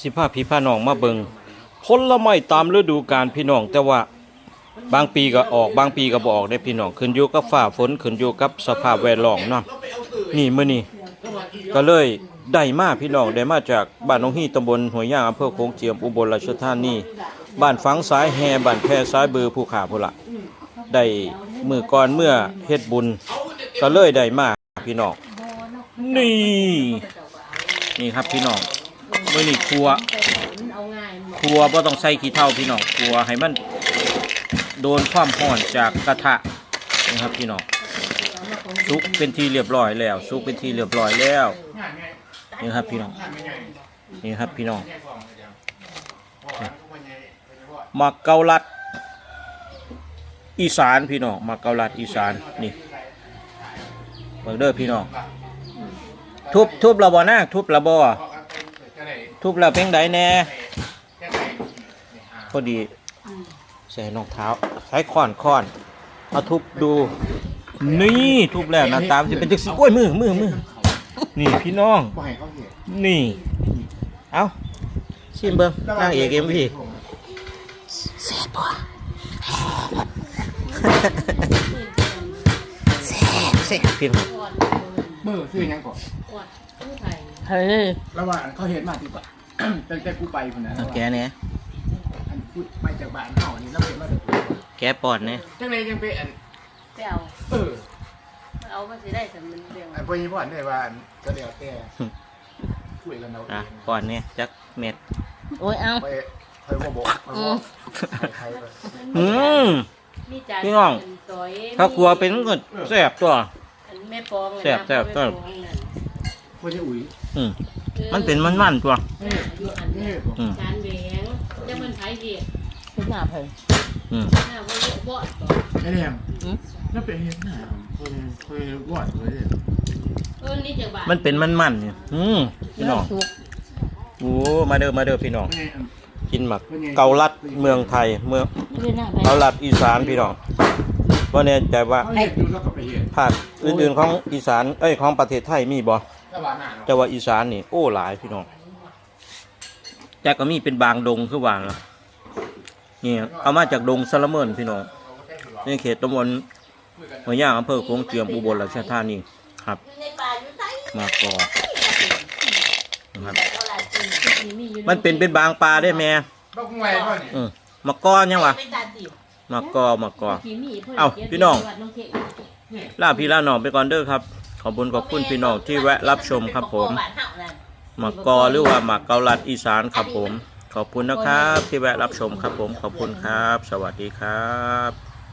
สิพาพี่พาน้องมาเบิงผลไม้ตามฤดูกาลพี่น้องแต่ว่าบางปีก็ออกบางปีก็บ่ออกได้พี่น้องขึ้นอยู่กับฟ้าฝนขึ้นอยู่กับสภาพแวดล้อมเนาะนี่มื้อนี้ก็เลยได้มาพี่น้องได้มาจากบ้านหนองฮีตำบลห้วยย่างอำเภอโขงเจียมอุบลราชธานีบ้านฝังสายแฮบ้านแพรสายเบือภูขาพุละได้มือก่อนเมื่อเฮ็ดบุญ ก็เลยได้มาพี่น้องนี่ นี่ครับพี่น้อง มื้อนี้ครัวครัวบ่ต้องใส่ขี้เถ้าพี่น้องครัวให้มันโดนความร้อนจากกระทะนะครับพี่น้องซุกเป็นที่เรียบร้อยแล้วซุกเป็นที่เรียบร้อยแล้วนี่ครับพี่น้องนี่ครับพี่น้องมักเกาลัด อีสานพี่น้องมักเกาลัดอีสานนี่เบิ่งเด้อพี่น้องทุบทุบระบ่นะทุบระบ่ ทุบแล้วเพ่งใดแน่พอดีใส่รองเท้าใช้ค้อนค้อนเอาทุบดู นี่ทุบแล้วหนะตามจะเป็นจักสิโอ้ยมือมือมือนี่พี่น้องบ่ให้เขาเห็นนี่ เอาชิมเบิ้งนางเอกเอ็มพีเสียบัวเสียเสียพี่น้องก่อนมือซื้อหยังก่อนก่อนผู้ไทย เฮ้ยระหว่างเขาเห็นมาดีกว่า ตั้งแต่กูไปคนนั้นเอาแกเนี่ยอันกูไปจากบ้านเขานี่แล้วเห็นมาเด็กแกปอดเนี่ยจังเลยยังไปอันไปเอาเออเอามาสิได้แต่มันเร็วอันพวกนี้พ่อเนี่ยว่าอันก็เดี๋ยวแต่คุยกันเอาเออะงปอดเนี่ยจักเม็ดโอ้ยเอาไปคอยบอกคอยบอกใครไปอืม มีจานพี่น้อง เป็นซอยถ้ากลัวเป็นก็แซ่บตัว อันแม่ปองแซ่บแซ่บแซ่บพวกนี้ อุ้ยอืมมันเป็นมันๆตัวเอออยู่อันเฮ้นี้ยบอกอืมจานแหวงจะมันไทยเดียดขึ้นหน้าเพิ่นอืมหน้าว่าเยอะบ่อนบ่ไอ้แดงแล้วเป็นเห็นหน้าคนเคยวอดเลยเออนี่จากบ้านมันเป็นมันๆเนี่ยอืมพี่น้องสุกโอ้มาเด้อมาเด้อพี่น้อง ไม่ไงอันกินหมักเกาลัดเมืองไทยเมืองขึ้นหน้าไปเกาลัดอีสานพี่น้องว่าเนี่ยใจว่า เขาเห็นดูแล้วก็ไปเห็นภาคอื่นๆของอีสาน เอ้ยของประเทศไทยมีบ่ ระหว่างหน้าเนาะแต่ว่าอีสานนี่โอ้หลายพี่น้องแต่ก็มีเป็นบางดงคือว่าล่ะนี่เอามาจากดงสะละเมินพี่น้องในเขตตำบลหัวย่างอำเภอโขงเจียมอุบลราชธานีครับในป่าอยู่ไสมากอนะครับเท่าไหร่จริงมีอยู่มันเป็นเป็นบางปลาได้แม่ต้องไงป่ะเนี่ยอืมมากอยังวะเป็นจานดิบมากอมากอที่มีพิ่เอ้าพี่น้องวัดน้องเขตลาพี่ลาน้องไปก่อนเด้อครับ ขอบคุณขอบคุณพี่น้องที่แวะรับชมครับผมหมักกอหรือว่าหมักเกาลัดอีสานครับผม ขอบคุณนะครับที่แวะรับชมครับผม ขอบคุณครับ สวัสดีครับ